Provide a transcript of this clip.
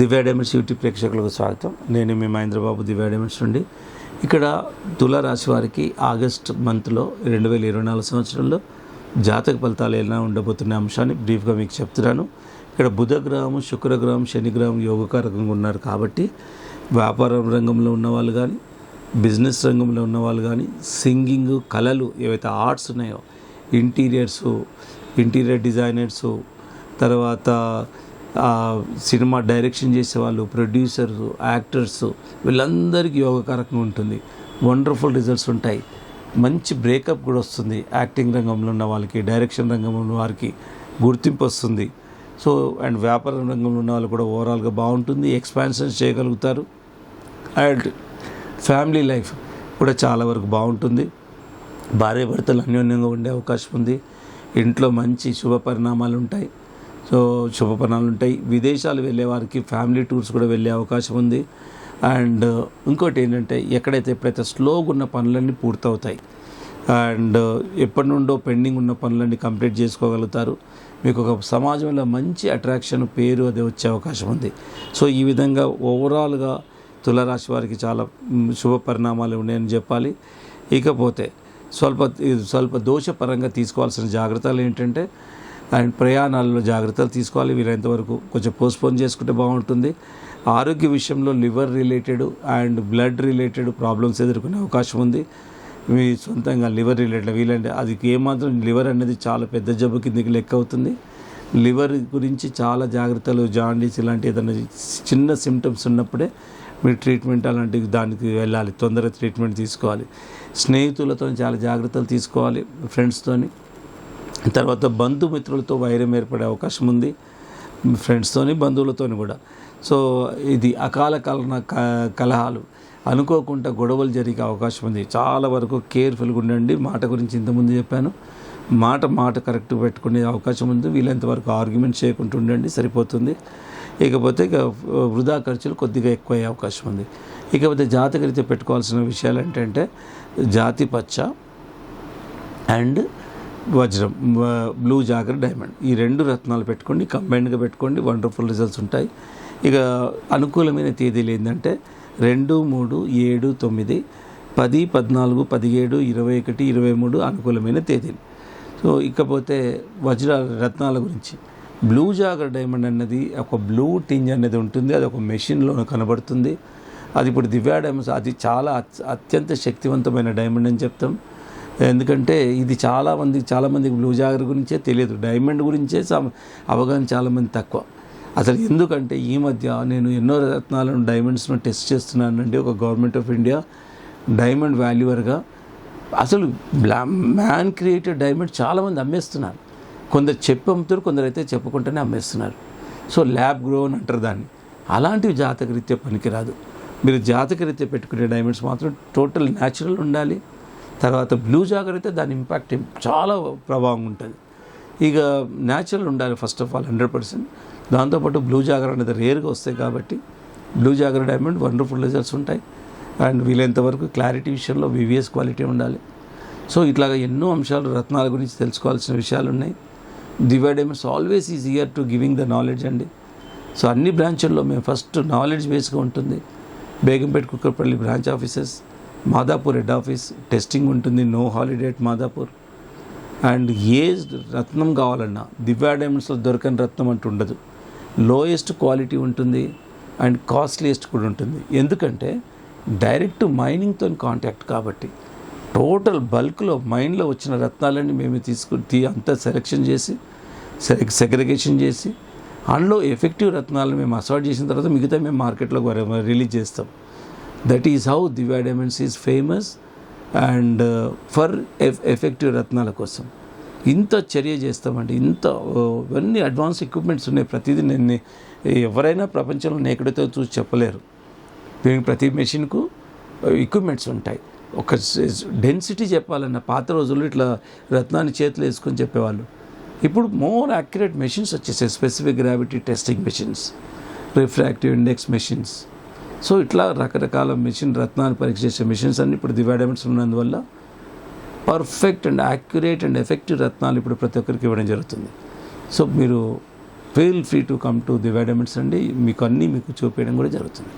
దివ్య diamonds YouTube ప్రేక్షకులకు స్వాగతం. నేను మీ మహేంద్రబాబు దివ్య డైమండ్స్ నుండి. ఇక్కడ తులారాశి వారికి ఆగస్ట్ మంత్లో రెండు వేల ఇరవై నాలుగు సంవత్సరంలో జాతక ఫలితాలు ఎలా ఉండబోతున్న అంశాన్ని బ్రీఫ్గా మీకు చెప్తున్నాను. ఇక్కడ బుధగ్రహం శుక్రగ్రహం శనిగ్రహం యోగకారకంగా ఉన్నారు కాబట్టి వ్యాపారం రంగంలో ఉన్నవాళ్ళు కానీ బిజినెస్ రంగంలో ఉన్నవాళ్ళు కానీ సింగింగ్ కళలు ఏవైతే ఆర్ట్స్ ఉన్నాయో ఇంటీరియర్సు ఇంటీరియర్ డిజైనర్సు తర్వాత సినిమా డైరెక్షన్ చేసేవాళ్ళు ప్రొడ్యూసర్స్ యాక్టర్స్ వీళ్ళందరికీ యోగకారకంగా ఉంటుంది. వండర్ఫుల్ రిజల్ట్స్ ఉంటాయి. మంచి బ్రేకప్ కూడా వస్తుంది. యాక్టింగ్ రంగంలో ఉన్న వాళ్ళకి డైరెక్షన్ రంగంలో ఉన్న వారికి గుర్తింపు వస్తుంది. సో అండ్ వ్యాపార రంగంలో ఉన్న వాళ్ళు కూడా ఓవరాల్గా బాగుంటుంది. ఎక్స్పాన్షన్ చేయగలుగుతారు. అండ్ ఫ్యామిలీ లైఫ్ కూడా చాలా వరకు బాగుంటుంది. భార్య భర్తలు అన్యోన్యంగా ఉండే అవకాశం ఉంది. ఇంట్లో మంచి శుభ పరిణామాలు ఉంటాయి. సో శుభ ఉంటాయి. విదేశాలు వెళ్ళే వారికి ఫ్యామిలీ టూర్స్ కూడా వెళ్ళే అవకాశం ఉంది. అండ్ ఇంకోటి ఏంటంటే ఎక్కడైతే ఎప్పుడైతే స్లోగా ఉన్న పనులన్నీ పూర్తవుతాయి. అండ్ ఎప్పటి నుండో పెండింగ్ ఉన్న పనులన్నీ కంప్లీట్ చేసుకోగలుగుతారు. మీకు ఒక సమాజంలో మంచి అట్రాక్షన్ పేరు అది వచ్చే అవకాశం ఉంది. సో ఈ విధంగా ఓవరాల్గా తులరాశి వారికి చాలా శుభ పరిణామాలు ఉన్నాయని చెప్పాలి. ఇకపోతే స్వల్ప స్వల్ప దోషపరంగా తీసుకోవాల్సిన జాగ్రత్తలు ఏంటంటే అండ్ ప్రయాణాల్లో జాగ్రత్తలు తీసుకోవాలి. వీలైనంత వరకు కొంచెం పోస్ట్పోన్ చేసుకుంటే బాగుంటుంది. ఆరోగ్య విషయంలో liver related and blood related problems ఎదుర్కొనే అవకాశం ఉంది. మీ సొంతంగా లివర్ రిలేటెడ్ వీలంటే అది ఏమాత్రం లివర్ అనేది చాలా పెద్ద జబ్బు కిందకి లెక్క అవుతుంది. లివర్ గురించి చాలా జాగ్రత్తలు జాండీస్ ఇలాంటి ఏదైనా చిన్న సిమ్టమ్స్ ఉన్నప్పుడే మీరు ట్రీట్మెంట్ అలాంటి దానికి వెళ్ళాలి. తొందరగా ట్రీట్మెంట్ తీసుకోవాలి. స్నేహితులతో చాలా జాగ్రత్తలు తీసుకోవాలి ఫ్రెండ్స్తోని తర్వాత బంధుమిత్రులతో వైరం ఏర్పడే అవకాశం ఉంది. ఫ్రెండ్స్తోని బంధువులతోని కూడా. సో ఇది అకాల కలన క- కలహాలు. అనుకోకుండా గొడవలు జరిగే అవకాశం ఉంది. చాలా వరకు కేర్ఫుల్గా ఉండండి. మాట గురించి ఇంతకుముందు చెప్పాను. మాట మాట కరెక్ట్ పెట్టుకునే అవకాశం ఉంది. వీలైనంత వరకు ఆర్గ్యుమెంట్ చేయకుండా ఉండండి. సరిపోతుంది. ఇకపోతే ఇక వృధా ఖర్చులు కొద్దిగా ఎక్కువ అయ్యే అవకాశం ఉంది. ఇకపోతే జాతకరీత్యా పెట్టుకోవాల్సిన విషయాలు ఏంటంటే జాతి పచ్చ అండ్ వజ్రం బ్లూ జాగర్ డైమండ్. ఈ రెండు రత్నాలు పెట్టుకోండి కంబైన్డ్గా పెట్టుకోండి వండర్ఫుల్ రిజల్ట్స్ ఉంటాయి. ఇక అనుకూలమైన తేదీలు ఏంటంటే రెండు మూడు ఏడు తొమ్మిది పది పద్నాలుగు పదిహేడు ఇరవై ఒకటి ఇరవై మూడు అనుకూలమైన తేదీలు. సో ఇకపోతే వజ్ర రత్నాల గురించి. బ్లూ జాగర్ డైమండ్ అన్నది ఒక బ్లూ టింజ్ అనేది ఉంటుంది అది ఒక మెషిన్లో కనబడుతుంది. అది ఇప్పుడు దివ్యా డైమండ్స్ అది చాలా అత్- అత్యంత శక్తివంతమైన డైమండ్ అని చెప్తాం. ఎందుకంటే ఇది చాలామంది చాలామందికి బ్లూ జాగర్ గురించే తెలియదు. డైమండ్ గురించే అవగాహన చాలామంది తక్కువ. అసలు ఎందుకంటే ఈ మధ్య నేను ఎన్నో రత్నాలను డైమండ్స్ను టెస్ట్ చేస్తున్నానండి. ఒక గవర్నమెంట్ ఆఫ్ ఇండియా డైమండ్ వాల్యూవర్గా. అసలు బ్లా మ్యాన్ క్రియేటెడ్ డైమండ్ చాలామంది అమ్మేస్తున్నారు. కొందరు చెప్పి అమ్ముతారు కొందరు అయితే చెప్పుకుంటూనే అమ్మేస్తున్నారు. సో ల్యాబ్ గ్రో అని అంటారు దాన్ని. అలాంటివి జాతకరీత్యా పనికిరాదు. మీరు జాతకరీత్యా పెట్టుకునే డైమండ్స్ మాత్రం టోటల్ న్యాచురల్ ఉండాలి. తర్వాత బ్లూ జాగర్ అయితే దాని ఇంపాక్ట్ చాలా ప్రభావం ఉంటుంది. ఇక న్యాచురల్ ఉండాలి first of all hundred percent దాంతోపాటు బ్లూ జాగర్ అనేది రేర్గా వస్తాయి కాబట్టి blue jogger diamond wonderful results ఉంటాయి. అండ్ వీలైనంత వరకు క్లారిటీ విషయంలో వివిఎస్ క్వాలిటీ ఉండాలి. సో ఇట్లాగా ఎన్నో అంశాలు రత్నాల గురించి తెలుసుకోవాల్సిన విషయాలు ఉన్నాయి. Divya diamonds always is here to giving the knowledge అండి. సో అన్ని బ్రాంచుల్లో మేము ఫస్ట్ నాలెడ్జ్ బేస్గా ఉంటుంది. Begumpet Kukatpally branch offices Madhapur head office testing ఉంటుంది no holiday at Madhapur. And ఏ రత్నం కావాలన్నా దివ్యా డైమండ్స్లో దొరకని రత్నం అంటూ ఉండదు. లోయెస్ట్ క్వాలిటీ ఉంటుంది అండ్ కాస్ట్లీయెస్ట్ కూడా ఉంటుంది. ఎందుకంటే డైరెక్ట్ మైనింగ్తో కాంటాక్ట్ కాబట్టి టోటల్ బల్క్లో మైన్లో వచ్చిన రత్నాలన్నీ మేము తీసుకుని తీ అంతా సెలెక్షన్ చేసి సెగ్రిగేషన్ చేసి అందులో ఎఫెక్టివ్ రత్నాలను మేము అసార్ట్ చేసిన తర్వాత మిగతా మేము మార్కెట్లో రిలీజ్ చేస్తాం. That is how Divya diamonds is famous and for effective రత్నాల కోసం. ఇంత చర్య చేస్తామండి ఇంత ఇవన్నీ అడ్వాన్స్ ఎక్విప్మెంట్స్ ఉన్నాయి. ప్రతిదీ నేను ఎవరైనా ప్రపంచంలో ఎక్కడితో చూసి చెప్పలేరు. దీనికి ప్రతి మెషిన్కు ఎక్విప్మెంట్స్ ఉంటాయి. ఒక డెన్సిటీ చెప్పాలన్న పాత రోజుల్లో ఇట్లా రత్నాన్ని చేతులు వేసుకొని చెప్పేవాళ్ళు. ఇప్పుడు మోర్ యాక్యురేట్ మెషిన్స్ వచ్చేసాయి. Specific gravity testing machines refractive index machines so ఇట్లా రకరకాల మిషన్ రత్నాన్ని పరీక్ష చేసే మెషిన్స్ అన్నీ ఇప్పుడు దివాడమెంట్స్ ఉన్నందువల్ల perfect and accurate and effective రత్నాలు ఇప్పుడు ప్రతి ఒక్కరికి ఇవ్వడం జరుగుతుంది. సో మీరు feel free to come to దివైడమెంట్స్ అండి. మీకు అన్నీ మీకు చూపించడం కూడా జరుగుతుంది.